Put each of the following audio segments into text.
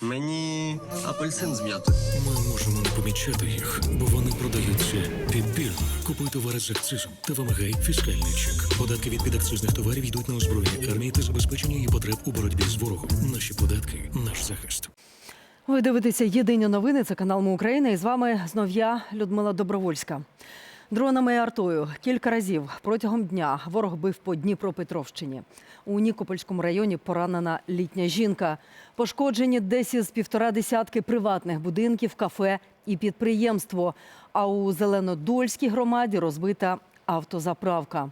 Мені апельсин з м'ятою. Ми можемо не помічати їх, бо вони продаються підбірно. Купуй товари з акцизом та вимагай фіскальний чек. Податки від підакцизних товарів йдуть на озброєння армії та забезпечення її потреб у боротьбі з ворогом. Наші податки наш захист. Ви дивитеся єдині новини. Це канал Ми Україна. І з вами знов я, Людмила Добровольська. Дронами і артою кілька разів протягом дня ворог бив по Дніпропетровщині. У Нікопольському районі поранена літня жінка. Пошкоджені десь із півтора десятки приватних будинків, кафе і підприємство. А у Зеленодольській громаді розбита автозаправка.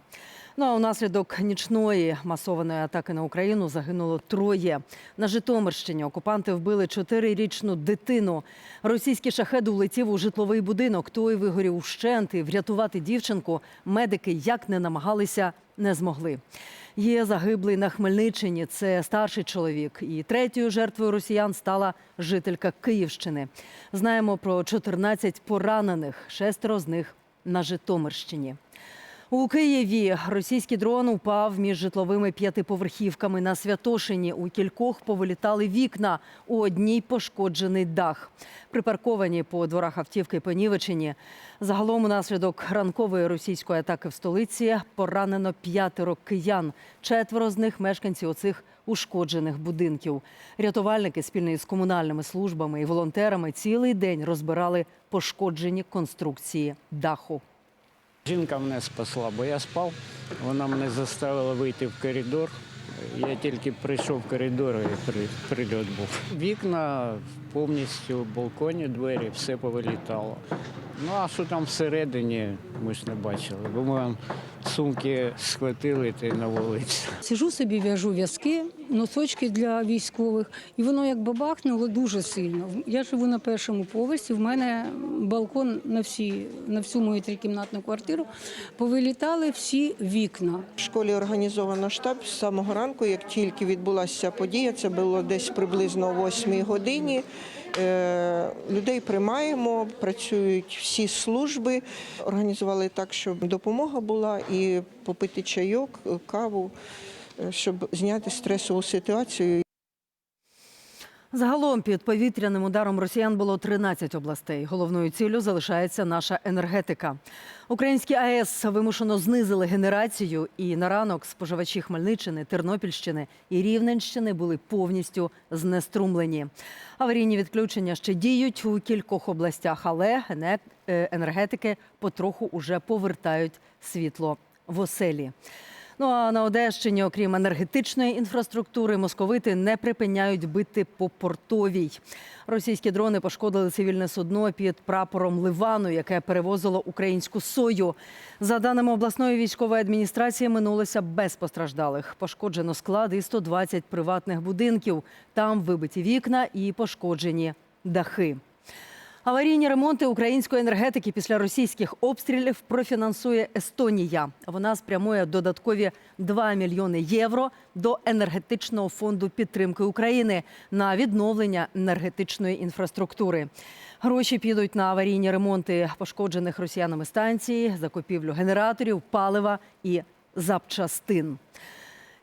Ну а унаслідок нічної масованої атаки на Україну загинуло троє. На Житомирщині окупанти вбили чотирирічну дитину. Російський шахет улетів у житловий будинок. Той вигорів ущент і врятувати дівчинку медики як не намагалися, не змогли. Є загиблий на Хмельниччині. Це старший чоловік. І третьою жертвою росіян стала жителька Київщини. Знаємо про 14 поранених, шестеро з них на Житомирщині. У Києві російський дрон упав між житловими п'ятиповерхівками на Святошині. У кількох повилітали вікна, у одній пошкоджений дах. Припарковані по дворах автівки понівечені. Загалом унаслідок ранкової російської атаки в столиці поранено п'ятеро киян. Четверо з них мешканці оцих ушкоджених будинків. Рятувальники спільно із комунальними службами і волонтерами цілий день розбирали пошкоджені конструкції даху. Жінка мене спасла, бо я спав. Вона мене заставила вийти в коридор. Я тільки прийшов в коридор і прильот був. Вікна повністю, в балконі, двері, все повилітало. Ну а що там всередині, ми ж не бачили. Бо ми вам сумки схватили та й на вулиці. Сижу собі, в'яжу в'язки, носочки для військових, і воно як бабахнуло дуже сильно. Я живу на першому поверсі. В мене балкон на всі на всю мою трикімнатну квартиру. Повилітали всі вікна. В школі організовано штаб з самого ранку. Як тільки відбулася подія, це було десь приблизно о 8 годині. Е, Людей приймаємо, працюють всі служби. Організували так, щоб допомога була і попити чайок, каву, е, щоб зняти стресову ситуацію. Загалом під повітряним ударом росіян було 13 областей. Головною ціллю залишається наша енергетика. Українські АЕС вимушено знизили генерацію, і на ранок споживачі Хмельниччини, Тернопільщини і Рівненщини були повністю знеструмлені. Аварійні відключення ще діють у кількох областях, але е, енергетики потроху уже повертають світло в оселі. Ну а на Одещині, окрім енергетичної інфраструктури, московити не припиняють бити по портовій. Російські дрони пошкодили цивільне судно під прапором Ливану, яке перевозило українську сою. За даними обласної військової адміністрації, минулося без постраждалих. Пошкоджено склади і 120 приватних будинків. Там вибиті вікна і пошкоджені дахи. Аварійні ремонти української енергетики після російських обстрілів профінансує Естонія. Вона спрямує додаткові 2 мільйони євро до енергетичного фонду підтримки України на відновлення енергетичної інфраструктури. Гроші підуть на аварійні ремонти пошкоджених росіянами станцій, закупівлю генераторів, палива і запчастин.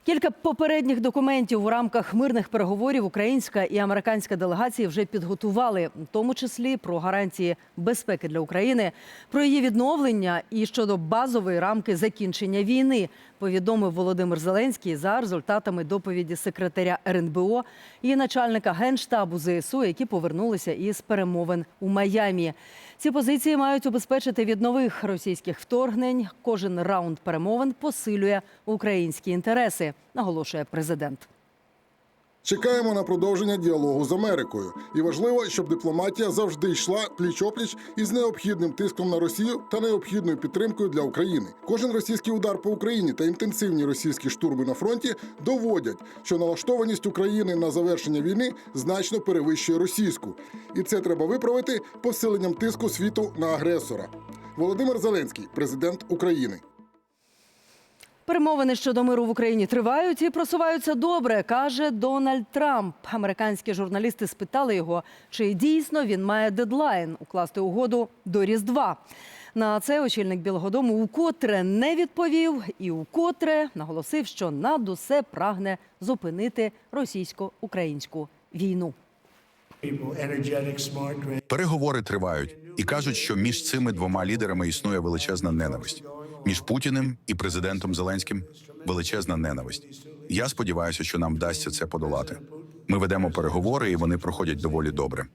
Кілька попередніх документів у рамках мирних переговорів українська і американська делегації вже підготували, в тому числі про гарантії безпеки для України, про її відновлення і щодо базової рамки закінчення війни. Повідомив Володимир Зеленський за результатами доповіді секретаря РНБО і начальника генштабу ЗСУ, які повернулися із перемовин у Майамі. Ці позиції мають убезпечити від нових російських вторгнень. Кожен раунд перемовин посилює українські інтереси, наголошує президент. Чекаємо на продовження діалогу з Америкою, і важливо, щоб дипломатія завжди йшла пліч-опліч із необхідним тиском на Росію та необхідною підтримкою для України. Кожен російський удар по Україні та інтенсивні російські штурми на фронті доводять, що налаштованість України на завершення війни значно перевищує російську, і це треба виправити посиленням тиску світу на агресора. Володимир Зеленський, президент України. Перемовини щодо миру в Україні тривають і просуваються добре, каже Дональд Трамп. Американські журналісти спитали його, чи дійсно він має дедлайн укласти угоду до Різдва. На це очільник Білого Дому укотре не відповів і укотре наголосив, що над усе прагне зупинити російсько-українську війну. Переговори тривають і кажуть, що між цими двома лідерами існує величезна ненависть. Між Путіним і президентом Зеленським величезна ненависть. Я сподіваюся, що нам вдасться це подолати. Ми ведемо переговори, і вони проходять доволі добре.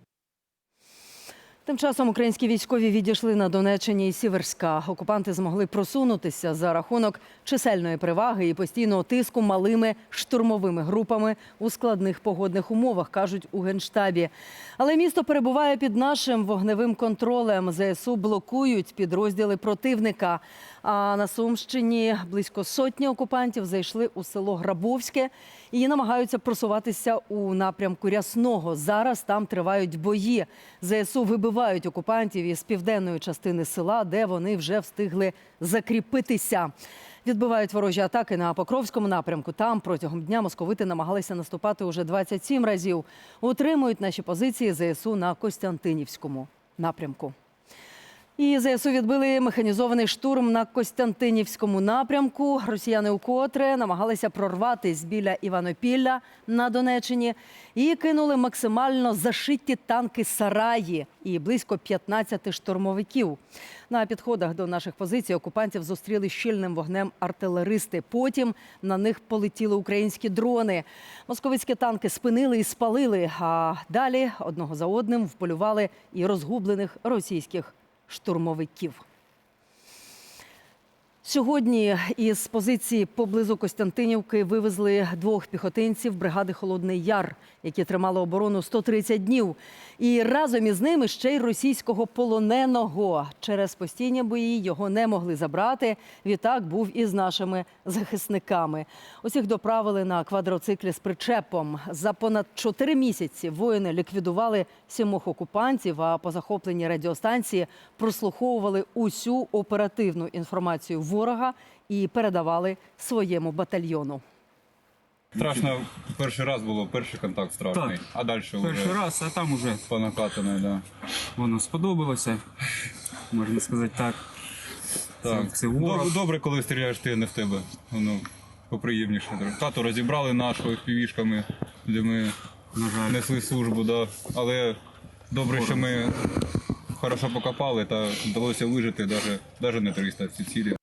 Тим часом українські військові відійшли на Донеччині і Сіверська. Окупанти змогли просунутися за рахунок чисельної переваги і постійного тиску малими штурмовими групами у складних погодних умовах, кажуть у генштабі. Але місто перебуває під нашим вогневим контролем. ЗСУ блокують підрозділи противника. А на Сумщині близько сотні окупантів зайшли у село Грабовське і намагаються просуватися у напрямку Рясного. Зараз там тривають бої. ЗСУ вибивають окупантів із південної частини села, де вони вже встигли закріпитися. Відбивають ворожі атаки на Покровському напрямку. Там протягом дня московити намагалися наступати уже 27 разів. Утримують наші позиції ЗСУ на Костянтинівському напрямку. І ЗСУ відбили механізований штурм на Костянтинівському напрямку. Росіяни укотре намагалися прорватись біля Іванопілля на Донеччині і кинули максимально зашиті танки сараї і близько 15 штурмовиків. На підходах до наших позицій окупантів зустріли щільним вогнем артилеристи. Потім на них полетіли українські дрони. Московицькі танки спинили і спалили. А далі одного за одним вполювали і розгублених російських штурмовиків. Сьогодні із позиції поблизу Костянтинівки вивезли двох піхотинців бригади Холодний Яр, які тримали оборону 130 днів. І разом із ними ще й російського полоненого. Через постійні бої його не могли забрати. Відтак був із нашими захисниками. Усіх доправили на квадроциклі з причепом. За понад чотири місяці воїни ліквідували сімох окупантів. А по захопленій радіостанції прослуховували усю оперативну інформацію ворога і передавали своєму батальйону. Страшно перший раз було, перший контакт страшний, а далі Перший вже раз, а там уже по накатаної, да. воно сподобалося, можна сказати так. Так. Це, це ворог. Доб- Добре, коли стріляєш ти не в тебе. Воно поприємніше. Хату розібрали нашу півішками, де ми На жаль. несли службу, да. але добре, що ми хорошо покопали та вдалося вижити навіть, навіть не 300 ці цілі.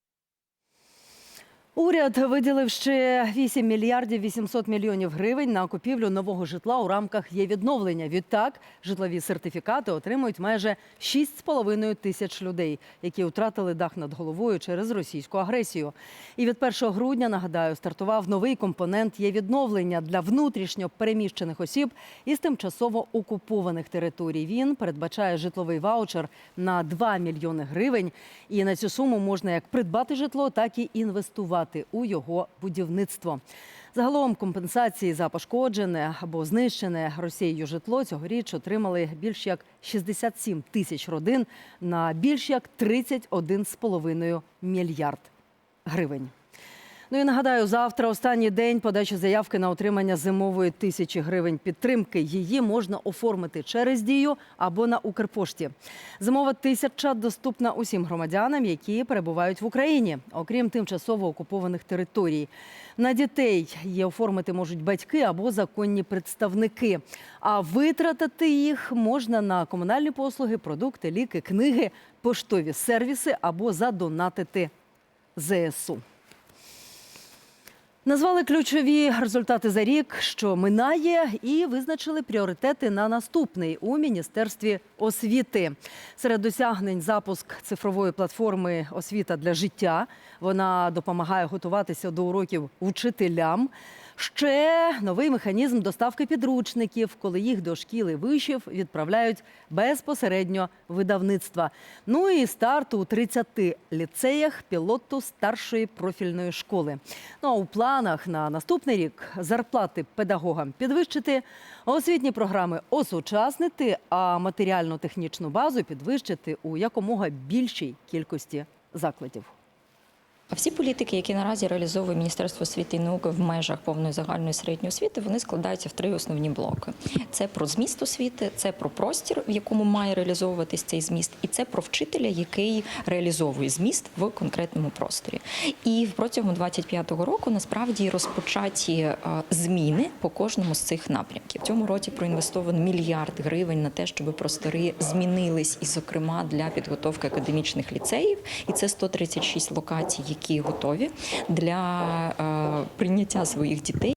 Уряд виділив ще 8 мільярдів 800 мільйонів гривень на купівлю нового житла у рамках є відновлення. Відтак житлові сертифікати отримують майже 6,5 тисяч людей, які втратили дах над головою через російську агресію. І від 1 грудня нагадаю, стартував новий компонент є відновлення для внутрішньо переміщених осіб із тимчасово окупованих територій. Він передбачає житловий ваучер на 2 мільйони гривень. І на цю суму можна як придбати житло, так і інвестувати у його будівництво. Загалом компенсації за пошкоджене або знищене Росією житло цьогоріч отримали більш як 67 тисяч родин на більш як 31,5 мільярд гривень. Ну і нагадаю, завтра останній день подачі заявки на отримання зимової тисячі гривень підтримки. Її можна оформити через дію або на Укрпошті. Зимова тисяча доступна усім громадянам, які перебувають в Україні, окрім тимчасово окупованих територій. На дітей її оформити можуть батьки або законні представники. А витратити їх можна на комунальні послуги, продукти, ліки, книги, поштові сервіси або задонатити ЗСУ. Назвали ключові результати за рік, що минає, і визначили пріоритети на наступний у міністерстві освіти. Серед досягнень запуск цифрової платформи Освіта для життя. Вона допомагає готуватися до уроків вчителям. Ще новий механізм доставки підручників, коли їх до шкіл і вишів відправляють безпосередньо видавництва. Ну і старт у 30 ліцеях пілоту старшої профільної школи. Ну а у планах на наступний рік зарплати педагогам підвищити, освітні програми осучаснити, а матеріально-технічну базу підвищити у якомога більшій кількості закладів. А всі політики, які наразі реалізовує Міністерство освіти і науки в межах повної загальної середньої освіти, вони складаються в три основні блоки: це про зміст освіти, це про простір, в якому має реалізовуватись цей зміст, і це про вчителя, який реалізовує зміст в конкретному просторі. І протягом 25-го року насправді розпочаті е, зміни по кожному з цих напрямків. В цьому році проінвестовано мільярд гривень на те, щоб простори змінились, і, зокрема, для підготовки академічних ліцеїв. І це 136 локацій, які готові для е, прийняття своїх дітей.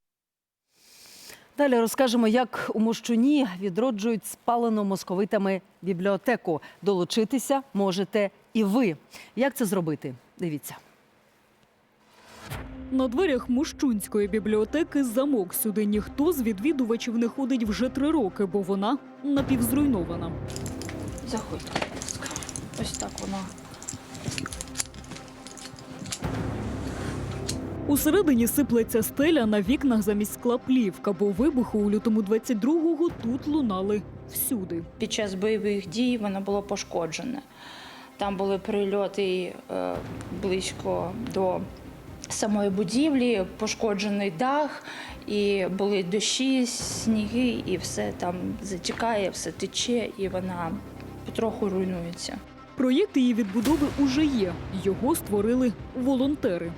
Далі розкажемо, як у Мощуні відроджують спалену московитами бібліотеку. Долучитися можете і ви. Як це зробити? Дивіться. На дверях Мощунської бібліотеки замок. Сюди ніхто з відвідувачів не ходить вже три роки, бо вона напівзруйнована. Заходьте, будь ласка. Ось так вона. Усередині сиплеться стеля на вікнах замість скла плівка, бо вибухи у лютому 22-го тут лунали всюди. Під час бойових дій воно було пошкоджене. Там були прильоти е, близько до самої будівлі, пошкоджений дах, і були дощі, сніги, і все там затікає, все тече, і вона потроху руйнується. Проєкт її відбудови уже є. Його створили волонтери.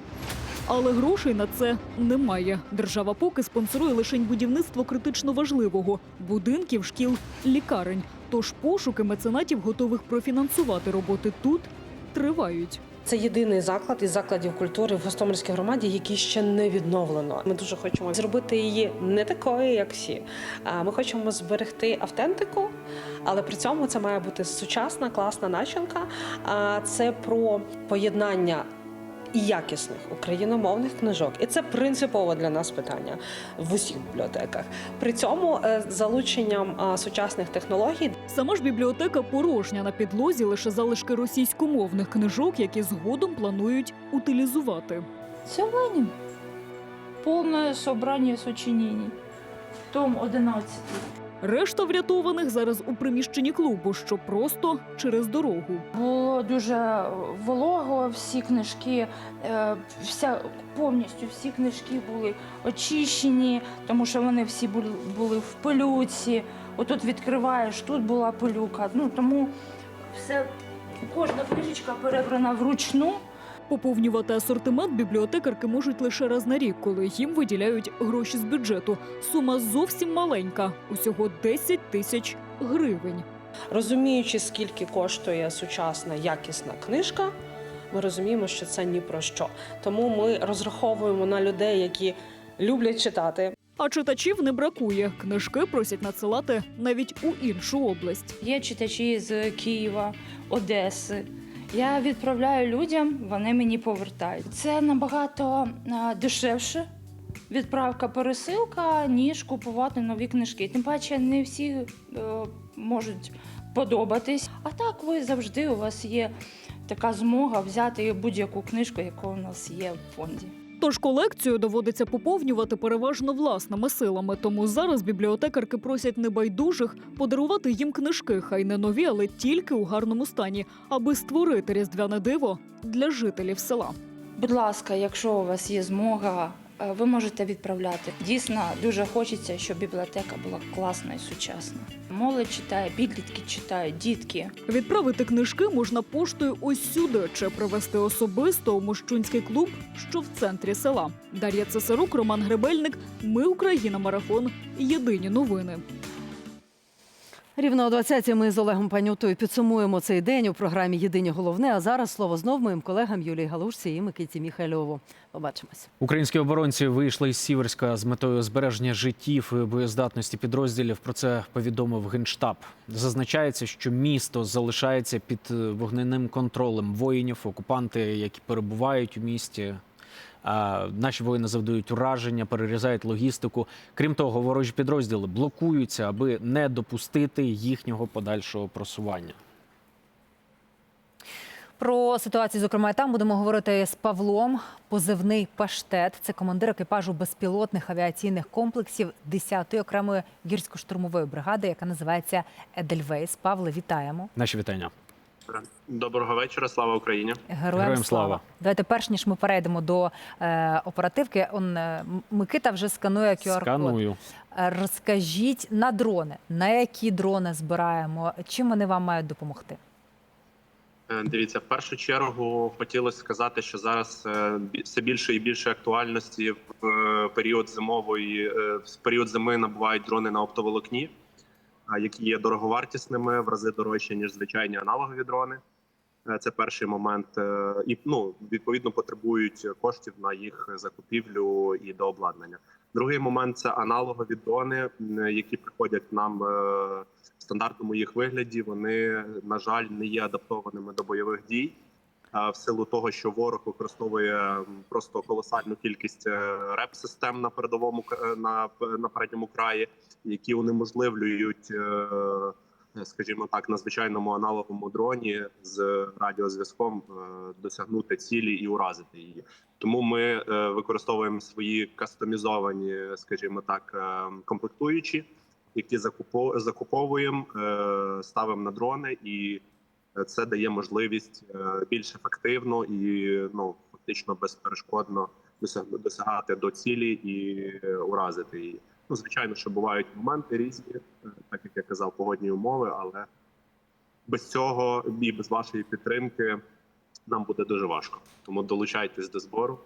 Але грошей на це немає. Держава поки спонсорує лише будівництво критично важливого будинків, шкіл, лікарень. Тож пошуки меценатів, готових профінансувати роботи тут, тривають. Це єдиний заклад із закладів культури в Гостомельській громаді, який ще не відновлено. Ми дуже хочемо зробити її не такою, як всі. Ми хочемо зберегти автентику, але при цьому це має бути сучасна, класна начинка. Це про поєднання. І якісних україномовних книжок, і це принципово для нас питання в усіх бібліотеках. При цьому е, залученням сучасних технологій Сама ж бібліотека порожня на підлозі лише залишки російськомовних книжок, які згодом планують утилізувати. Це Ленін. Повне собрання сочинень. Том 11. Решта врятованих зараз у приміщенні клубу, що просто через дорогу. Було дуже волого, всі книжки, е, вся, повністю всі книжки були очищені, тому що вони всі були, були в пилюці. Отут відкриваєш, тут була пилюка. Ну, тому все, кожна книжечка перебрана вручну. Поповнювати асортимент бібліотекарки можуть лише раз на рік, коли їм виділяють гроші з бюджету. Сума зовсім маленька усього 10 тисяч гривень. Розуміючи, скільки коштує сучасна якісна книжка, ми розуміємо, що це ні про що. Тому ми розраховуємо на людей, які люблять читати. А читачів не бракує. Книжки просять надсилати навіть у іншу область. Є читачі з Києва, Одеси. Я відправляю людям, вони мені повертають. Це набагато дешевше. Відправка пересилка, ніж купувати нові книжки. Тим паче, не всі е, можуть подобатись. А так, ви завжди у вас є така змога взяти будь-яку книжку, яка у нас є в фонді. Тож колекцію доводиться поповнювати переважно власними силами. Тому зараз бібліотекарки просять небайдужих подарувати їм книжки, хай не нові, але тільки у гарному стані, аби створити різдвяне диво для жителів села. Будь ласка, якщо у вас є змога, ви можете відправляти. Дійсно, дуже хочеться, щоб бібліотека була класна і сучасна. Молодь читає, підлітки читають, дітки. Відправити книжки можна поштою ось сюди чи привезти особисто у Мощунський клуб, що в центрі села. Дар'я Цесарук, Роман Гребельник. Ми Україна. Марафон. Єдині новини. Рівно о 20 ми з Олегом Панютою підсумуємо цей день у програмі Єдині головне. А зараз слово знов моїм колегам Юлії Галушці і Микиті Міхайльову. Побачимось. Українські оборонці вийшли із Сіверська з метою збереження життів і боєздатності підрозділів. Про це повідомив генштаб. Зазначається, що місто залишається під е, вогненим контролем воїнів, окупанти, які перебувають у місті. Наші воїни завдають ураження, перерізають логістику. Крім того, ворожі підрозділи блокуються, аби не допустити їхнього подальшого просування. Про ситуацію, зокрема, і там будемо говорити з Павлом. Позивний паштет. Це командир екіпажу безпілотних авіаційних комплексів 10-ї окремої гірсько-штурмової бригади, яка називається Едельвейс. Павле, вітаємо. Наші вітання. Доброго вечора, слава Україні. Героям, Героям слава. слава. Давайте, перш ніж ми перейдемо до е, оперативки, он е, Микита вже сканує QR-код. Сканую. Е, Розкажіть на дрони, на які дрони збираємо, чим вони вам мають допомогти? Е, Дивіться, в першу чергу хотілося сказати, що зараз е, бі- все більше і більше актуальності в е, період зимової е, в період зими набувають дрони на оптоволокні, які є дороговартісними, в рази дорожче ніж звичайні аналогові дрони. Е, Це перший момент, Е, і ну відповідно потребують коштів на їх закупівлю і дообладнання. Другий момент це аналогові дрони, які приходять нам е, в стандартному їх вигляді. Вони на жаль не є адаптованими до бойових дій. В силу того, що ворог використовує просто колосальну кількість реп-систем на передовому е, на, на передньому краї, які унеможливлюють, е, скажімо так, на звичайному аналоговому дроні з радіозв'язком е, досягнути цілі і уразити її. Тому ми е, використовуємо свої кастомізовані, скажімо так, е, комплектуючі, які закупо- закуповуємо, е, ставимо на дрони, і це дає можливість е, більш ефективно і ну фактично безперешкодно досягати до цілі і е, уразити її. Ну, звичайно, що бувають моменти різні, е, так як я казав, погодні умови, але без цього і без вашої підтримки нам буде дуже важко. Тому долучайтесь до збору,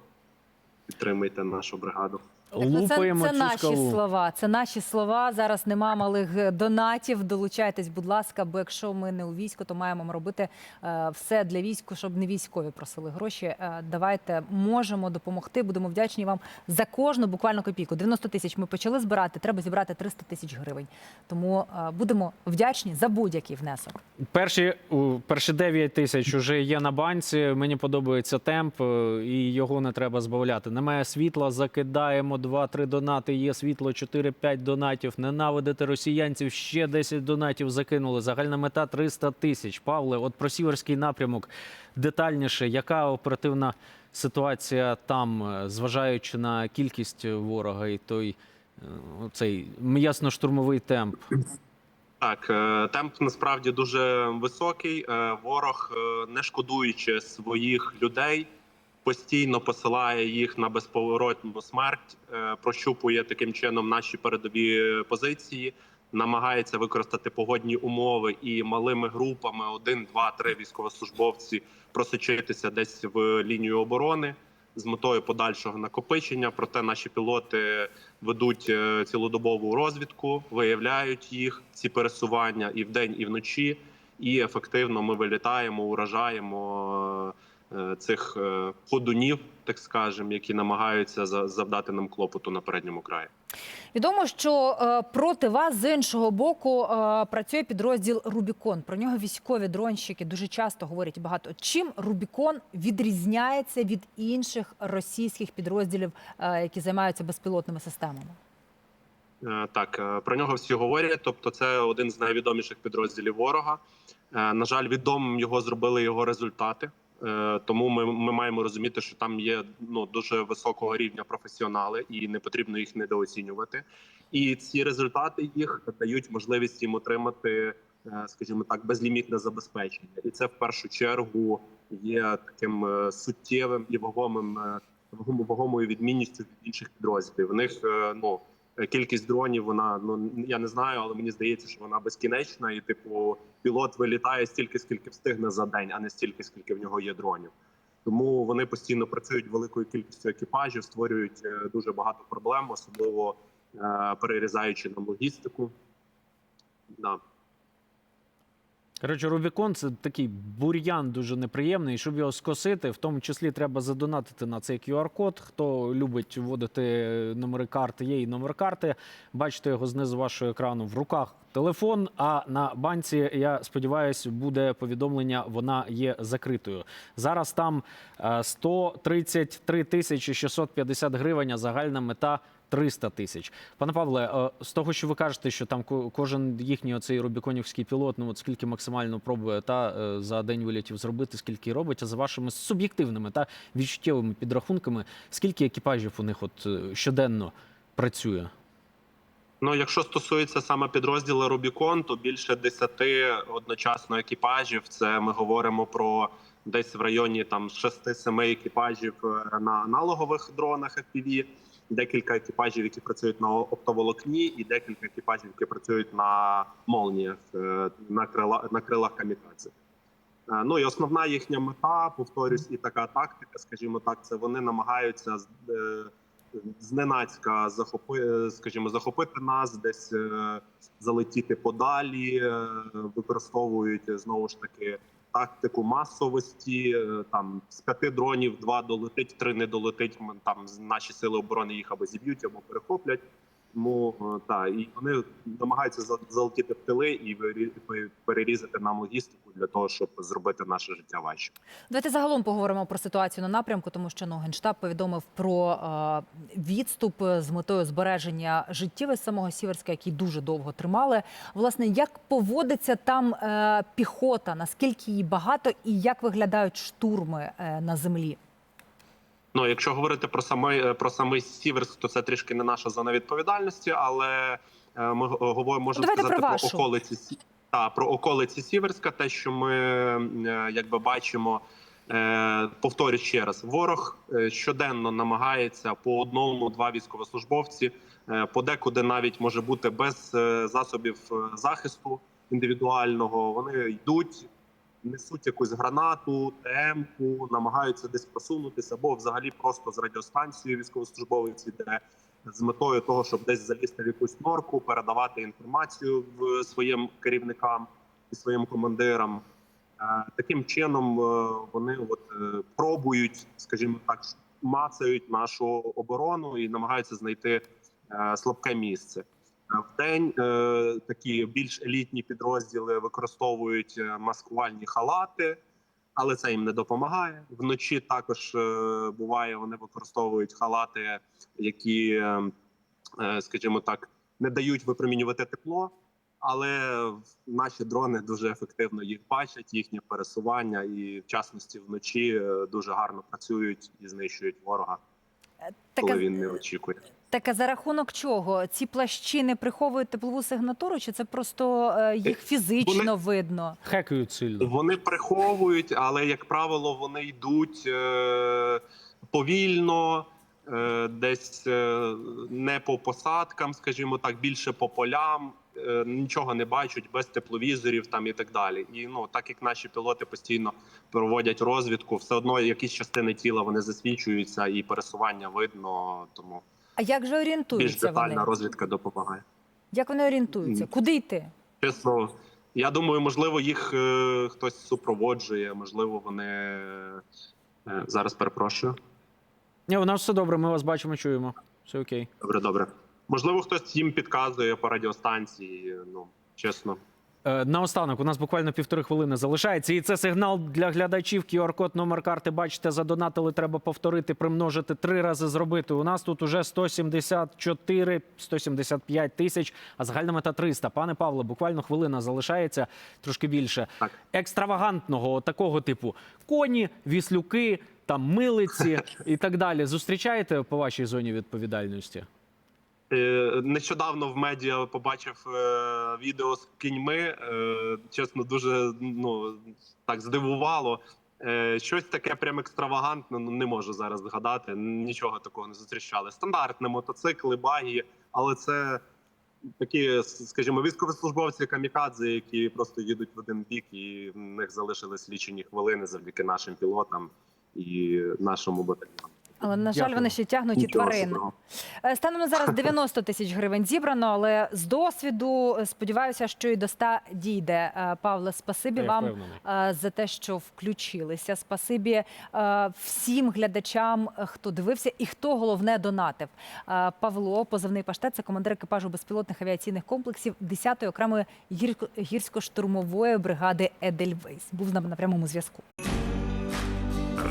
підтримуйте нашу бригаду. Так, ну, це, це цю наші слова. Це наші слова. Зараз нема малих е, донатів. Долучайтесь, будь ласка, бо якщо ми не у війську, то маємо робити е, все для війську, щоб не військові просили гроші. Е, давайте можемо допомогти. Будемо вдячні вам за кожну буквально копійку. 90 тисяч ми почали збирати. Треба зібрати 300 тисяч гривень. Тому е, будемо вдячні за будь-який внесок. Перші, у, перші 9 тисяч вже є на банці. Мені подобається темп, е, і його не треба збавляти. Немає світла, закидаємо 2-3 донати. Є світло, 4-5 донатів. Ненавидите росіянців. Ще 10 донатів закинули. Загальна мета 300 тисяч. Павле, от про сіверський напрямок детальніше. Яка оперативна ситуація там, е, зважаючи на кількість ворога і той е, цей м'ясно-штурмовий темп? Так, е, темп насправді дуже високий. Ворог, не шкодуючи своїх людей, постійно посилає їх на безповоротну смерть, е, прощупує таким чином наші передові позиції, намагається використати погодні умови і малими групами один, два, три військовослужбовці просочитися десь в лінію оборони з метою подальшого накопичення. Проте наші пілоти ведуть е, цілодобову розвідку, виявляють їх ці пересування і вдень, і вночі. І ефективно ми вилітаємо, уражаємо цих е, ходунів, так скажемо, які намагаються за- завдати нам клопоту на передньому краї. Відомо, що е, проти вас з іншого боку е, працює підрозділ Рубікон. Про нього військові дронщики дуже часто говорять багато. Чим Рубікон відрізняється від інших російських підрозділів, е, які займаються безпілотними системами? Е, Так, е, про нього всі говорять. Тобто, це один з найвідоміших підрозділів ворога. Е, На жаль, відомим його зробили його результати. Е, Тому ми, ми маємо розуміти, що там є ну дуже високого рівня професіонали, і не потрібно їх недооцінювати. І ці результати їх дають можливість їм отримати, е, скажімо так, безлімітне забезпечення. І це в першу чергу є таким е, суттєвим і вагомим вагомою відмінністю від інших підрозділів. В них ну кількість дронів вона ну я не знаю, але мені здається, що вона безкінечна, і типу пілот вилітає стільки, скільки встигне за день, а не стільки, скільки в нього є дронів. Тому вони постійно працюють великою кількістю екіпажів, створюють е, дуже багато проблем, особливо е, перерізаючи нам логістику. Да. Коротше, Рубікон це такий бур'ян дуже неприємний. Щоб його скосити, в тому числі треба задонатити на цей QR-код. Хто любить вводити номери карти, є і номер карти. Бачите його знизу вашого екрану в руках. Телефон, а на банці, я сподіваюся, буде повідомлення. Вона є закритою. Зараз там е, 133 тисячі 650 гривень. а Загальна мета 300 тисяч. Пане Павле, е, з того, що ви кажете, що там ко- кожен їхній оцей рубіконівський пілот, ну от скільки максимально пробує та е, за день вилітів зробити, скільки робить, а за вашими суб'єктивними та відчуттєвими підрахунками, скільки екіпажів у них от е, щоденно працює? Ну, якщо стосується саме підрозділу Рубікон, то більше 10 одночасно екіпажів. Це ми говоримо про десь в районі там 6-7 екіпажів на аналогових дронах FPV, декілька екіпажів, які працюють на оптоволокні, і декілька екіпажів, які працюють на молніях е, на крила на крилах камікадзе. Е, Ну і основна їхня мета, повторюсь, і така тактика, скажімо так, це вони намагаються е, зненацька захопи, е, скажімо, захопити нас, десь залетіти подалі, використовують знову ж таки тактику масовості. е, Там з п'яти дронів два долетить, три не долетить. Там наші сили оборони їх або зіб'ють, або перехоплять. Тому та і вони намагаються за- залетіти в тили і перерізати нам логістику для того, щоб зробити наше життя важче. Давайте загалом поговоримо про ситуацію на напрямку, тому що ну, Генштаб повідомив про е, відступ з метою збереження життів із самого Сіверська, який дуже довго тримали. Власне, як поводиться там е, піхота, наскільки її багато, і як виглядають штурми е, на землі? Ну, якщо говорити про самий про самий Сіверськ, то це трішки не наша зона відповідальності, але е, ми говоримо, можемо Давайте сказати про про, околиці та про околиці Сіверська. Те, що ми е, якби бачимо, е, повторю ще раз, ворог щоденно намагається по одному-два військовослужбовці, е, подекуди навіть може бути без засобів захисту індивідуального. Вони йдуть несуть якусь гранату, темку, намагаються десь просунутися, або взагалі просто з радіостанцією військовослужбовець іде з метою того, щоб десь залізти в якусь норку, передавати інформацію в своїм керівникам і своїм командирам. Е, Таким чином е, вони от е, пробують, скажімо так, мацають нашу оборону і намагаються знайти слабке місце. В день е, такі більш елітні підрозділи використовують е, маскувальні халати, але це їм не допомагає. Вночі також е, буває, вони використовують халати, які, скажімо так, не дають випромінювати тепло. Але наші дрони дуже ефективно їх бачать, їхнє пересування, і в частності вночі дуже гарно працюють і знищують ворога, коли він не очікує. Таке за рахунок чого? Ці плащі не приховують теплову сигнатуру, чи це просто е, їх фізично видно? Хекають сильно. Вони приховують, але як правило, вони йдуть е, повільно, е, десь е, не по посадкам, скажімо так, більше по полям. е, Нічого не бачать без тепловізорів там і так далі. І ну так як наші пілоти постійно проводять розвідку, все одно якісь частини тіла вони засвічуються і пересування видно. Тому А як же більш орієнтуються детальна вони? розвідка допомагає. Як вони орієнтуються? Куди йти? Чесно, я думаю, можливо, їх е, хтось супроводжує, можливо, вони е, зараз перепрошую. Ні, у нас все добре, ми вас бачимо, чуємо. Все окей. Добре, добре. Можливо, хтось їм підказує по радіостанції. Ну чесно. Е, Наостанок, у нас буквально півтори хвилини залишається, і це сигнал для глядачів. QR-код, номер карти. Бачите, задонатили. Треба повторити, примножити три рази зробити. У нас тут уже 174, 175 тисяч, а загальна мета 300. Пане Павло, буквально хвилина залишається трошки більше. Екстравагантного такого типу коні, віслюки, там милиці і так далі. Зустрічаєте по вашій зоні відповідальності? Е, Нещодавно в медіа побачив е, відео з кіньми. Е, чесно, дуже ну так здивувало. Щось таке прям екстравагантне. Ну не можу зараз згадати. Нічого такого не зустрічали. Стандартні мотоцикли, багі, але це такі, скажімо, військовослужбовці камікадзе, які просто їдуть в один бік, і в них залишились лічені хвилини завдяки нашим пілотам і нашому батальйону. Але на жаль, вони ще тягнуть і тварин. Е, Станом на зараз 90 тисяч гривень зібрано, але з досвіду е, сподіваюся, що і до 100 дійде. Е, Павле, спасибі Я вам впевнений. за те, що включилися. Спасибі всім глядачам, хто дивився і хто головне донатив. Павло, позивний паштет, це командир екіпажу безпілотних авіаційних комплексів 10-ї окремої гірсько-штурмової бригади Едельвейс. Був з нами на прямому зв'язку.